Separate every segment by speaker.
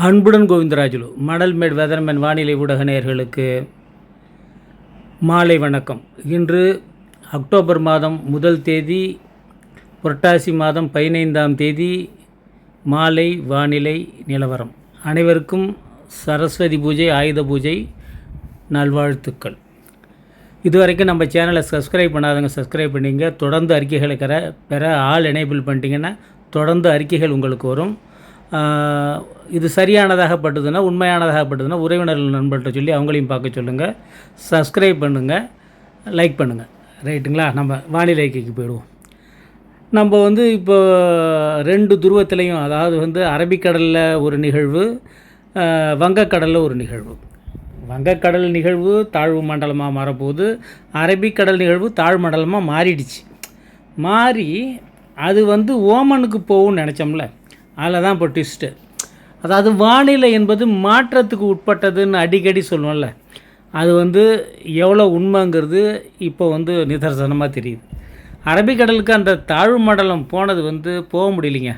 Speaker 1: அன்புடன் கோவிந்தராஜுலு மணல்மேடு வெதர்மேன் வானிலை ஊடக நேயர்களுக்கு மாலை வணக்கம். இன்று அக்டோபர் மாதம் முதல் தேதி புரட்டாசி மாதம் பதினைந்தாம் தேதி மாலை வானிலை நிலவரம். அனைவருக்கும் சரஸ்வதி பூஜை ஆயுத பூஜை நல்வாழ்த்துக்கள். இதுவரைக்கும் நம்ம சேனலை சப்ஸ்கிரைப் பண்ணாதவங்க சப்ஸ்கிரைப் பண்ணிங்க. தொடர்ந்து அறிக்கைகளை கர பெற ஆள் எனேபிள் பண்ணிட்டீங்கன்னா தொடர்ந்து அறிக்கைகள் உங்களுக்கு வரும். இது சரியானதாகப்பட்டதுன்னா உண்மையானதாகப்பட்டதுன்னா உறவினர்கள் நண்பர்கிட்ட சொல்லி அவங்களையும் பார்க்க சொல்லுங்கள் சப்ஸ்கிரைப் பண்ணுங்கள் லைக் பண்ணுங்கள் ரைட்டுங்களா நம்ம வானிலைக்கு போயிடுவோம். நம்ம வந்து இப்போ ரெண்டு துருவத்திலையும் அதாவது வந்து அரபிக்கடலில் ஒரு நிகழ்வு வங்கக்கடலில் ஒரு நிகழ்வு. வங்கக்கடல் நிகழ்வு தாழ்வு மண்டலமாக மாறப்போகுது. அரபிக்கடல் நிகழ்வு தாழ் மண்டலமாக மாறிடுச்சு. மாறி அது வந்து ஓமனுக்கு போகும்னு நினச்சோம்ல. அதில் தான் இப்போ ட்விஸ்ட்டு அதாவது வானிலை என்பது மாற்றத்துக்கு உட்பட்டதுன்னு அடிக்கடி சொல்லுவோம்ல. அது வந்து எவ்வளோ உண்மைங்கிறது இப்போ வந்து நிதர்சனமாக தெரியுது. அரபிக்கடலுக்கு அந்த தாழ்வு மண்டலம் போனது வந்து போக முடியலைங்க.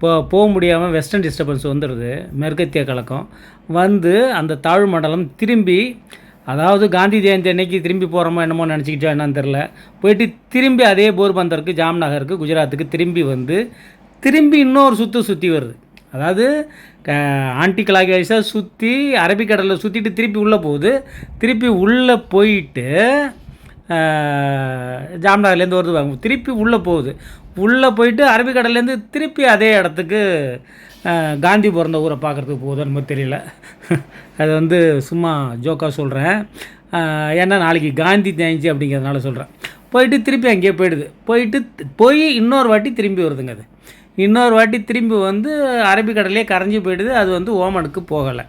Speaker 1: போ போக முடியாமல் வெஸ்டர்ன் டிஸ்டர்பன்ஸ் வந்துடுது மேற்கத்திய கலக்கம். வந்து அந்த தாழ்வு மண்டலம் திரும்பி அதாவது காந்தி ஜெயந்தி அன்னைக்கு திரும்பி போகிறோமோ என்னமோ நினச்சிக்கிட்டா என்னன்னு தெரில போயிட்டு திரும்பி அதே போர்பந்தருக்கு ஜாம்நகருக்கு குஜராத்துக்கு திரும்பி வந்து திரும்பி இன்னொரு சுற்று சுற்றி வருது. அதாவது ஆன்டி கிளாக்வைஸாக சுற்றி அரபிக்கடலில் சுற்றிட்டு திருப்பி உள்ளே போகுது. திருப்பி உள்ளே போயிட்டு ஜாம்நகர்லேருந்து வருது திருப்பி உள்ளே போகுது. உள்ளே போயிட்டு அரபிக்கடல்லேருந்து திருப்பி அதே இடத்துக்கு காந்தி பிறந்த ஊரை பார்க்குறதுக்கு போகுது நம்ம தெரியல. அது வந்து சும்மா ஜோக்காக சொல்கிறேன் ஏன்னா நாளைக்கு காந்தி ஜெயந்தி அப்படிங்கிறதுனால சொல்கிறேன் போயிட்டு திருப்பி அங்கேயே போயிடுது. போயிட்டு போய் இன்னொரு வாட்டி திரும்பி வருதுங்க அது. இன்னொரு வாட்டி திரும்பி வந்து அரபிக்கடலே கரைஞ்சி போயிடுது. அது வந்து ஓமனுக்கு போகலை.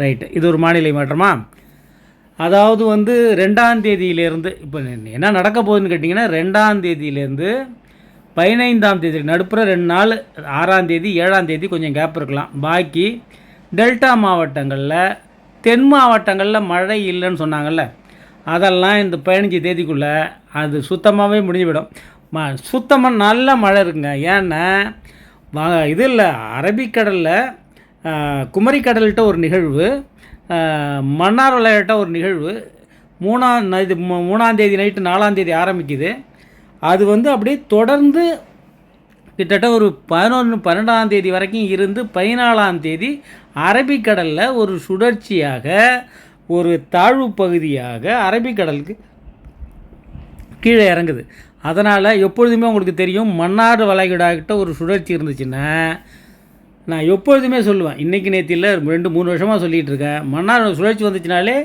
Speaker 1: ரைட்டு இது ஒரு மாநிலை மாற்றமா? அதாவது வந்து ரெண்டாம் தேதியிலேருந்து இப்போ என்ன நடக்க போகுதுன்னு கேட்டிங்கன்னா ரெண்டாம் தேதியிலேருந்து பதினைந்தாம் தேதி நடுப்புற ரெண்டு நாள் ஆறாம் தேதி ஏழாம் தேதி கொஞ்சம் கேப் இருக்கலாம். பாக்கி டெல்டா மாவட்டங்களில் தென் மாவட்டங்களில் மழை இல்லைன்னு சொன்னாங்கல்ல. அதெல்லாம் இந்த பதினஞ்சு தேதிக்குள்ளே அது சுத்தமாகவே முடிஞ்சுவிடும் ம சுத்தமாக நல்ல மழை இருக்குங்க. ஏன்னா இது இல்லை அரபிக்கடலில் குமரிக்கடல்கிட்ட ஒரு நிகழ்வு மன்னார் விளையாட்ட ஒரு நிகழ்வு. மூணாம் இது மூ- நைட்டு நாலாந்தேதி ஆரம்பிக்குது. அது வந்து அப்படியே தொடர்ந்து கிட்டத்தட்ட ஒரு பதினொன்று பன்னெண்டாம் தேதி வரைக்கும் இருந்து பதினாலாம் தேதி அரபிக்கடலில் ஒரு சுழற்சியாக ஒரு தாழ்வு பகுதியாக அரபிக்கடலுக்கு கீழே இறங்குது. அதனால் எப்பொழுதுமே உங்களுக்கு தெரியும் மன்னார் வளைகுடாக்கிட்ட ஒரு சுழற்சி இருந்துச்சுன்னா நான் எப்பொழுதுமே சொல்லுவேன் இன்றைக்கி நேத்தியில் ரெண்டு மூணு வருஷமாக சொல்லிகிட்டு இருக்கேன் மன்னார் சுழற்சி வந்துச்சுனாலே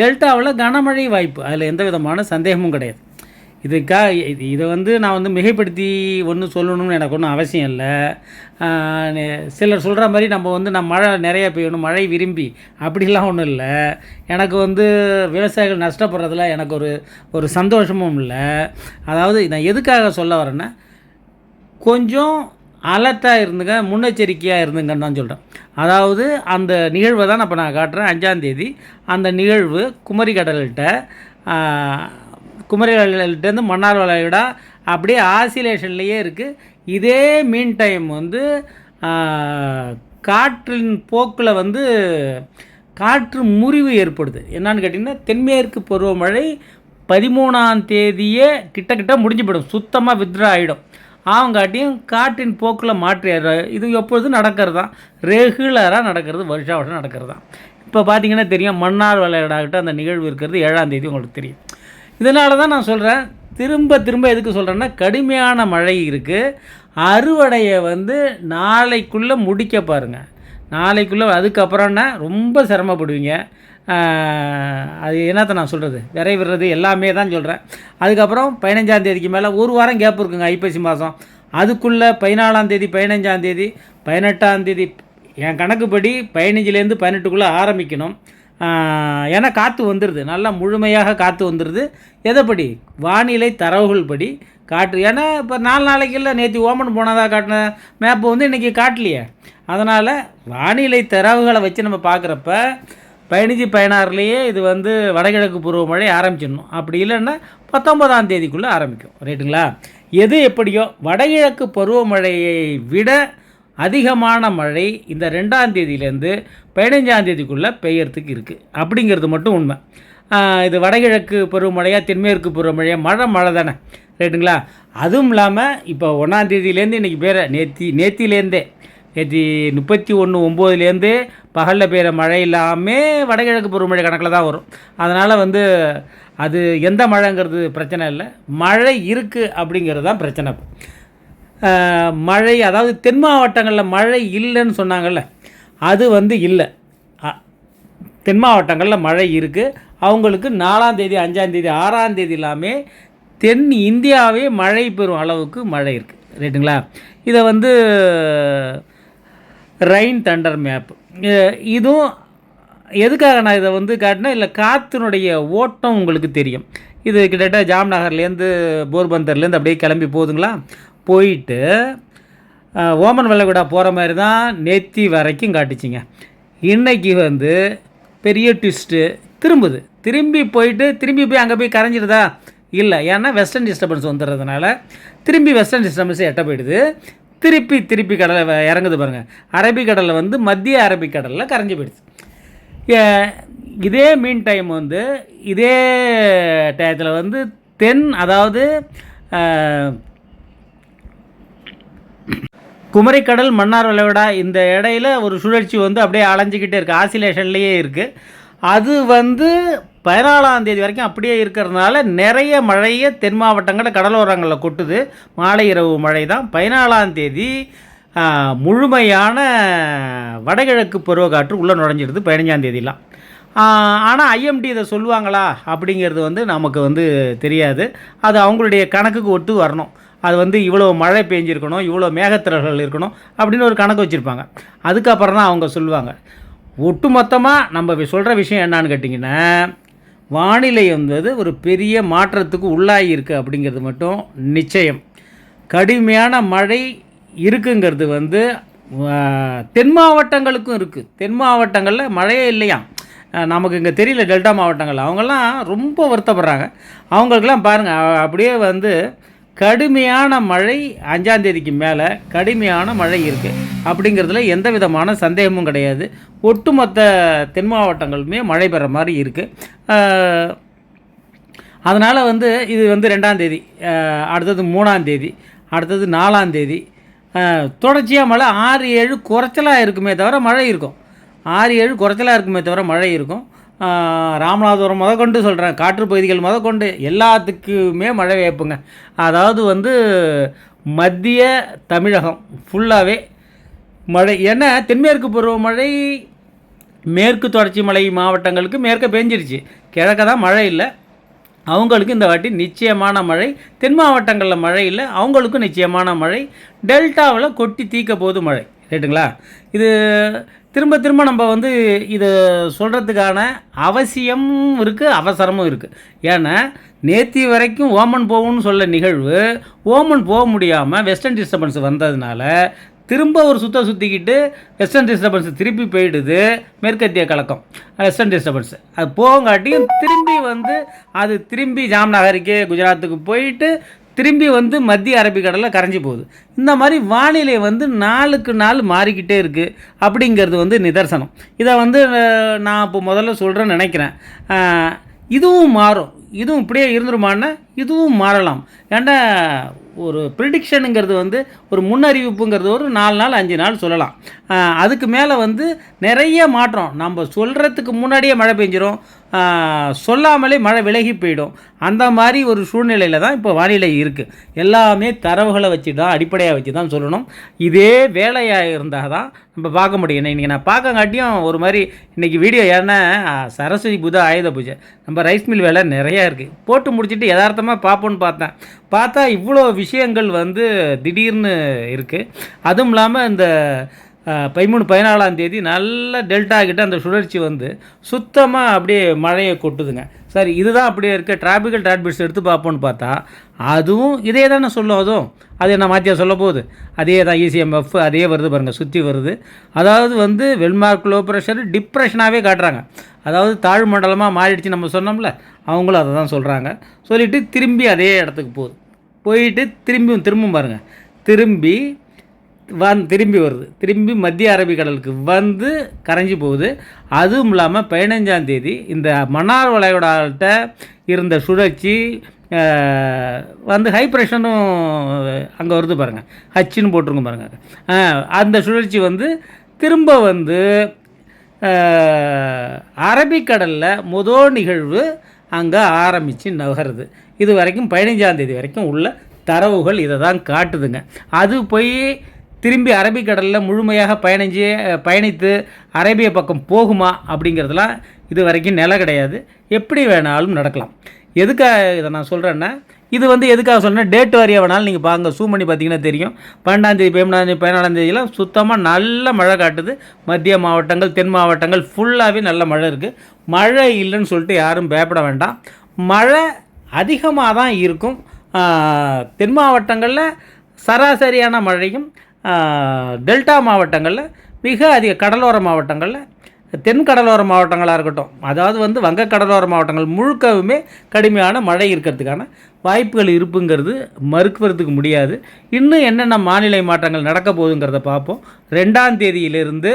Speaker 1: டெல்டாவில் கனமழை வாய்ப்பு. அதில் எந்த விதமான சந்தேகமும் கிடையாது. இதுக்காக இது இதை வந்து நான் வந்து மிகைப்படுத்தி ஒன்றும் சொல்லணும்னு எனக்கு ஒன்றும் அவசியம் இல்லை. சிலர் சொல்கிற மாதிரி நம்ம வந்து நான் மழை நிறைய பெய்யணும் மழை விரும்பி. அப்படிலாம் ஒன்றும் இல்லை. எனக்கு வந்து விவசாயிகள் நஷ்டப்படுறதுல எனக்கு ஒரு ஒரு சந்தோஷமும் இல்லை. அதாவது நான் எதுக்காக சொல்ல வரேன்னா கொஞ்சம் அலர்ட்டாக இருந்துங்க முன்னெச்சரிக்கையாக இருந்துங்கன்னு தான் சொல்கிறேன் அதாவது அந்த நிகழ்வை தான் இப்போ நான் காட்டுறேன் அஞ்சாந்தேதி அந்த நிகழ்வு குமரி கடல்கிட்ட குமரி கடல்கிட்டேருந்து மன்னார் வளைகுடா அப்படியே ஆசிலேஷன்லேயே இருக்குது இதே மீன் டைம் வந்து காற்றின் போக்கில் வந்து காற்று முறிவு ஏற்படுது. என்னான்னு கேட்டிங்கன்னா தென்மேற்கு பருவமழை பதிமூணாம் தேதியே கிட்ட கிட்ட முடிஞ்சு போயிடும் சுத்தமாக வித்ரா ஆகிடும் அவங்காட்டியும் காற்றின் போக்கில் மாற்றி இது எப்பொழுதும் நடக்கிறது? தான் ரெகுலராக நடக்கிறது வருஷா வருஷம் நடக்கிறது? தான் இப்போ பார்த்தீங்கன்னா தெரியும் மன்னார் விளையாடாகிட்ட அந்த நிகழ்வு இருக்கிறது ஏழாம் தேதி உங்களுக்கு தெரியும். இதனால தான் நான் சொல்கிறேன் திரும்ப திரும்ப எதுக்கு சொல்கிறேன்னா கடுமையான மழை இருக்குது அறுவடையை வந்து நாளைக்குள்ளே முடிக்க பாருங்கள் நாளைக்குள்ளே அதுக்கப்புறம்னா ரொம்ப சிரமப்படுவீங்க. அது என்னத்தை நான் சொல்கிறது விரை விடுறது எல்லாமே தான் சொல்கிறேன் அதுக்கப்புறம் பதினஞ்சாம் தேதிக்கு மேலே ஒரு வாரம் கேப் இருக்குங்க ஐப்பசி மாதம் அதுக்குள்ளே பதினாலாம் தேதி பதினஞ்சாம் தேதி பதினெட்டாம் தேதி என் கணக்குப்படி பதினஞ்சுலேருந்து பதினெட்டுக்குள்ளே ஆரம்பிக்கணும். ஏன்னா காற்று வந்துடுது நல்லா முழுமையாக காற்று வந்துடுது எதைப்படி? வானிலை தரவுகள் படி காற்று. ஏன்னா இப்போ நாலு நாளைக்கு இல்லை நேற்று ஓமன் போனதாக காட்டின மேப்பை வந்து இன்றைக்கி காட்டலையே. அதனால் வானிலை தரவுகளை வச்சு நம்ம பார்க்குறப்ப பதினஞ்சு பதினாறுலேயே இது வந்து வடகிழக்கு பருவமழை ஆரம்பிச்சிடணும். அப்படி இல்லைன்னா பத்தொன்பதாம் தேதிக்குள்ளே ஆரம்பிக்கும். ரைட்டுங்களா எது எப்படியோ வடகிழக்கு பருவமழையை விட அதிகமான மழை இந்த ரெண்டாம் தேதியிலேருந்து பதினஞ்சாம் தேதிக்குள்ளே பெய்யறதுக்கு இருக்குது அப்படிங்கிறது மட்டும் உண்மை. இது வடகிழக்கு பருவமழையா தென்மேற்கு பருவமழையா மழை மழை தானே. ரைட்டுங்களா? அதுவும் இல்லாமல் இப்போ ஒன்றாந்தேதியிலேருந்து இன்றைக்கி பேர நேத்தி நேத்திலேருந்தே நேற்றி முப்பத்தி ஒன்று ஒம்போதுலேருந்து பகலில் பெய்கிற மழை இல்லாமல் வடகிழக்கு பருவமழை கணக்கில் தான் வரும். அதனால் வந்து அது எந்த மழைங்கிறது பிரச்சனை இல்லை. மழை இருக்குது அப்படிங்கிறது தான் பிரச்சனை. மழை அதாவது தென் மாவட்டங்களில் மழை இல்லைன்னு சொன்னாங்கல்ல அது வந்து இல்லை. தென் மாவட்டங்களில் மழை இருக்குது அவங்களுக்கு நாலாம் தேதி அஞ்சாம் தேதி ஆறாம் தேதி எல்லாமே தென் இந்தியாவே மழை பெறும் அளவுக்கு மழை இருக்குது ரைட்டுங்களா? இதை வந்து ரெயின் தண்டர் மேப் இதுவும் எதுக்காக நான் இதை வந்து காட்டினா இல்லை காற்றினுடைய ஓட்டம் உங்களுக்கு தெரியும். இது கிட்டத்தட்ட ஜாம்நகர்லேருந்து போர்பந்தர்லேருந்து அப்படியே கிளம்பி போகுதுங்களா? போயிட்டு ஓமன் வெள்ளவிடா போகிற மாதிரி தான் நேத்தி வரைக்கும் காட்டுச்சிங்க. இன்னைக்கு வந்து பெரிய ட்விஸ்ட்டு திரும்புது. திரும்பி போயிட்டு திரும்பி போய் அங்கே போய் கரைஞ்சிடுதா? இல்லை. ஏன்னா வெஸ்டர்ன் டிஸ்டர்பன்ஸ் வந்துடுறதுனால திரும்பி வெஸ்டர்ன் டிஸ்டர்பன்ஸ் எட்ட போயிடுது. திருப்பி திருப்பி கடலை வ- இறங்குது பாருங்கள் அரபிக்கடலில் வந்து மத்திய அரபிக்கடலில் கரைஞ்சி போயிடுது. ஏ- இதே மீன் டைம் வந்து இதே டயத்தில் வந்து தென் அதாவது குமரிக்கடல் மன்னார் விளைவிடா இந்த இடையில ஒரு சுழற்சி வந்து அப்படியே அலைஞ்சிக்கிட்டே இருக்குது ஆசிலேஷன்லேயே இருக்குது அது வந்து பதினாலாம் தேதி வரைக்கும் அப்படியே இருக்கிறதுனால நிறைய மழையை தென் மாவட்டங்களில் கடலோரங்களில் கொட்டுது. மாலை இரவு மழை தான். பதினாலாம் தேதி முழுமையான வடகிழக்கு பருவக்காற்று உள்ளே நுழைஞ்சிடுது பதினஞ்சாம் தேதியெலாம் ஆனால் ஐஎம்டி இதை சொல்லுவாங்களா அப்படிங்கிறது வந்து நமக்கு வந்து தெரியாது. அது அவங்களுடைய கணக்குக்கு ஒத்து வரணும். அது வந்து இவ்வளோ மழை பெஞ்சிருக்கணும் இவ்வளோ மேகத்திரல்கள் இருக்கணும் அப்படின்னு ஒரு கணக்கு வச்சுருப்பாங்க. அதுக்கப்புறம் தான் அவங்க சொல்லுவாங்க. ஒட்டுமொத்தமாக நம்ம சொல்கிற விஷயம் என்னன்னு கேட்டிங்கன்னா வானிலை என்பது ஒரு பெரிய மாற்றத்துக்கு உள்ளாகி இருக்குது அப்படிங்கிறது மட்டும் நிச்சயம். கடுமையான மழை இருக்குங்கிறது வந்து தென் மாவட்டங்களுக்கும் இருக்குது தென் மாவட்டங்களில் மழையே இல்லையா? நமக்கு இங்கே தெரியல டெல்டா மாவட்டங்கள் அவங்கெல்லாம் ரொம்ப வருத்தப்படுறாங்க. அவங்களுக்கெல்லாம் பாருங்கள் அப்படியே வந்து கடுமையான மழை அஞ்சாந்தேதிக்கு மேலே கடுமையான மழை இருக்குது அப்படிங்கிறதுல எந்த விதமான சந்தேகமும் கிடையாது. ஒட்டுமொத்த தென் மாவட்டங்களுமே மழை பெற மாதிரி இருக்குது அதனால் வந்து இது வந்து ரெண்டாந்தேதி அடுத்தது மூணாந்தேதி அடுத்தது நாலாந்தேதி தொடர்ச்சியாக மழை ஆறு ஏழு குறைச்சலாக இருக்குமே தவிர மழை இருக்கும். ஆறு ஏழு குறைச்சலாக இருக்குமே தவிர மழை இருக்கும். ராமநாதபுரம் முத கொண்டு சொல்கிறேன் காற்று பகுதிகள் முத கொண்டு எல்லாத்துக்குமே மழை வேப்புங்க அதாவது வந்து மத்திய தமிழகம் ஃபுல்லாகவே மழை. ஏன்னா தென்மேற்கு பருவமழை மேற்கு தொடர்ச்சி மலை மாவட்டங்களுக்கு மேற்க பெஞ்சிருச்சு. கிழக்க தான் மழை இல்லை. அவங்களுக்கு இந்த வாட்டி நிச்சயமான மழை. தென் மாவட்டங்களில் மழை இல்லை. அவங்களுக்கும் நிச்சயமான மழை. டெல்டாவில் கொட்டி தீக்க போகுது மழை. ரைட்டுங்களா இது திரும்ப திரும்ப நம்ம வந்து இதை சொல்கிறதுக்கான அவசியமும் இருக்குது அவசரமும் இருக்குது ஏன்னா நேத்தி வரைக்கும் ஓமன் போகும்னு சொல்ல நிகழ்வு ஓமன் போக முடியாமல் வெஸ்டர்ன் டிஸ்டர்பன்ஸ் வந்ததுனால திரும்ப ஒரு சுத்த சுற்றிக்கிட்டு வெஸ்டர்ன் டிஸ்டர்பன்ஸ் திருப்பி போயிடுது மேற்கத்திய கலக்கம் வெஸ்டர்ன் டிஸ்டர்பன்ஸ். அது போகங்காட்டியும் திரும்பி வந்து அது திரும்பி ஜாம்நகருக்கே குஜராத்துக்கு போயிட்டு திரும்பி வந்து மத்திய அரபிக்கடலில் கரைஞ்சி போகுது. இந்த மாதிரி வானிலை வந்து நாளுக்கு நாள் மாறிக்கிட்டே இருக்குது அப்படிங்கிறது வந்து நிதர்சனம். இதை வந்து நான் இப்போ முதல்ல சொல்கிறேன்னு நினைக்கிறேன். இதுவும் மாறும். இதுவும் இப்படியே இருந்துருமான்னா இதுவும் மாறலாம். ஏன்னா ஒரு ப்ரிடிக்ஷனுங்கிறது வந்து ஒரு முன்னறிவிப்புங்கிறது ஒரு நாலு நாள் அஞ்சு நாள் சொல்லலாம். அதுக்கு மேலே வந்து நிறைய மாற்றம். நம்ம சொல்கிறதுக்கு முன்னாடியே மழை பெஞ்சிரும். சொல்லாமலே மழை விலகி போயிடும். அந்த மாதிரி ஒரு சூழ்நிலையில் தான் இப்போ வானிலை இருக்குது எல்லாமே தரவுகளை வச்சு தான் அடிப்படையாக வச்சு தான் சொல்லணும். இதே வேலையாக இருந்தால் தான் நம்ம பார்க்க முடியும். இன்றைக்கி நான் பார்க்கங்காட்டியும் ஒரு மாதிரி இன்றைக்கி வீடியோ ஏன்னா சரஸ்வதி புதா ஆயுத பூஜை. நம்ம ரைஸ் மில் வேலை நிறையா இருக்குது போட்டு முடிச்சுட்டு யதார்த்தமாக பார்ப்போன்னு பார்த்தேன். பார்த்தா இவ்வளோ விஷயங்கள் வந்து திடீர்னு இருக்குது அதுவும் இல்லாமல் இந்த பதிமூணு பதினாலாம் தேதி நல்ல டெல்டா கிட்ட அந்த சுழற்சி வந்து சுத்தமாக அப்படியே மழையை கொட்டுதுங்க. சரி இதுதான் அப்படியே இருக்க டிராபிக்கல் டாட்பிட்ஸ் எடுத்து பார்ப்போம்னு பார்த்தா அதுவும் இதே தானே சொல்லும் அதுவும். அது என்ன மாற்றியா சொல்ல போகுது? அதே தான் இசிஎம்எஃப் அதே வருது பாருங்கள் சுற்றி வருது. அதாவது வந்து வெல்மார்க் லோ ப்ரெஷர் டிப்ரெஷனாகவே காட்டுறாங்க. அதாவது தாழ்மண்டலமாக மாறிடுச்சு நம்ம சொன்னோம்ல அவங்களும் அதை தான் சொல்கிறாங்க சொல்லிவிட்டு திரும்பி அதே இடத்துக்கு போகுது. போயிட்டு திரும்பியும் திரும்பவும் பாருங்கள் திரும்பி வந் திரும்பி வருது. திரும்பி மத்திய அரபிக்கடலுக்கு வந்து கரைஞ்சி போகுது. அதுவும் இல்லாமல் பதினஞ்சாம் தேதி இந்த மன்னார் வளைகுடாட்ட இருந்த சுழற்சி வந்து ஹை ப்ரெஷரும் அங்கே வருது பாருங்கள் ஹச்சுன்னு போட்டிருக்கும் பாருங்கள் அந்த சுழற்சி வந்து திரும்ப வந்து அரபிக்கடலில் முதல் நிகழ்வு அங்கே ஆரம்பித்து நகருது. இது வரைக்கும் பதினஞ்சாந்தேதி வரைக்கும் உள்ள தரவுகள் இதை தான் காட்டுதுங்க. அது போய் திரும்பி அரபிக்கடலில் முழுமையாக பயணிஞ்சு பயணித்து அரேபிய பக்கம் போகுமா அப்படிங்கிறதுலாம் இது வரைக்கும் நிலை கிடையாது. எப்படி வேணாலும் நடக்கலாம். எதுக்காக இதை நான் சொல்கிறேன்னா இது வந்து எதுக்காக சொல்லணும் டேட் வாரியாக வேணாலும் நீங்கள் பாருங்க. சூம் பண்ணி பார்த்தீங்கன்னா தெரியும். பன்னெண்டாந்தேதி பதிமூணாந்தேதி பதினாலாந்தேதியெல்லாம் சுத்தமாக நல்ல மழை காட்டுது. மத்திய மாவட்டங்கள் தென் மாவட்டங்கள் ஃபுல்லாகவே நல்ல மழை இருக்குது மழை இல்லைன்னு சொல்லிட்டு யாரும் பயப்பட வேண்டாம். மழை அதிகமாக தான் இருக்கும். தென் மாவட்டங்களில் சராசரியான மழையும் டெல்டா மாவட்டங்களில் மிக அதிக கடலோர மாவட்டங்களில் தென் கடலோர மாவட்டங்களாக இருக்கட்டும். அதாவது வந்து வங்க கடலோர மாவட்டங்கள் முழுக்கவுமே கடுமையான மழை இருக்கிறதுக்கான வாய்ப்புகள் இருப்புங்கிறது மறுக்கிறதுக்கு முடியாது. இன்னும் என்னென்ன மாநிலை மாற்றங்கள் நடக்க போகுதுங்கிறத பார்ப்போம். ரெண்டாம் தேதியிலிருந்து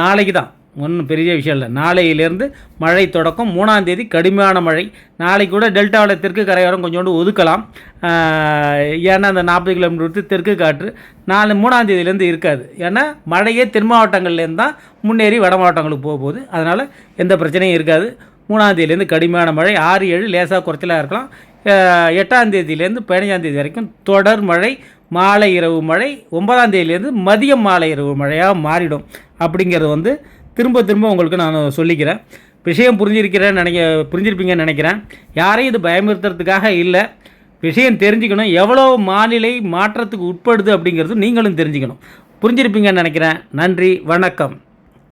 Speaker 1: நாளைக்கு தான் ஒன்றும் பெரிய விஷயம் இல்லை. நாளையிலேருந்து மழை தொடக்கம். மூணாம் தேதி கடுமையான மழை. நாளைக்கு கூட டெல்டாவில் தெற்கு கரையோரம் கொஞ்சோண்டு ஒதுக்கலாம். ஏன்னா அந்த நாற்பது கிலோமீட்டர் தெற்கு காற்று நாலு மூணாம் தேதியிலேருந்து இருக்காது. ஏன்னா மழையே தென் மாவட்டங்கள்லேருந்து தான் முன்னேறி வட மாவட்டங்களுக்கு போக போகுது. அதனால் எந்த பிரச்சனையும் இருக்காது. மூணாம் தேதியிலேருந்து கடுமையான மழை. ஆறு ஏழு லேசாக குறைச்சலாக இருக்கலாம். எட்டாம் தேதியிலேருந்து பதினஞ்சாம் தேதி வரைக்கும் தொடர் மழை மாலை இரவு மழை ஒன்பதாம் தேதியிலேருந்து மதியம் மாலை இரவு மழையாக மாறிடும் அப்படிங்கிறது வந்து திரும்ப திரும்ப உங்களுக்கு நான் சொல்லிக்கிறேன். விஷயம் புரிஞ்சிருக்கிறேன்னு நினைக்க புரிஞ்சிருப்பீங்கன்னு நினைக்கிறேன். யாரையும் இது பயமுறுத்துறதுக்காக இல்லை. விஷயம் தெரிஞ்சுக்கணும். எவ்வளோ மாநிலை மாற்றத்துக்கு உட்படுது அப்படிங்கிறது நீங்களும் தெரிஞ்சுக்கணும். புரிஞ்சிருப்பீங்கன்னு நினைக்கிறேன். நன்றி வணக்கம்.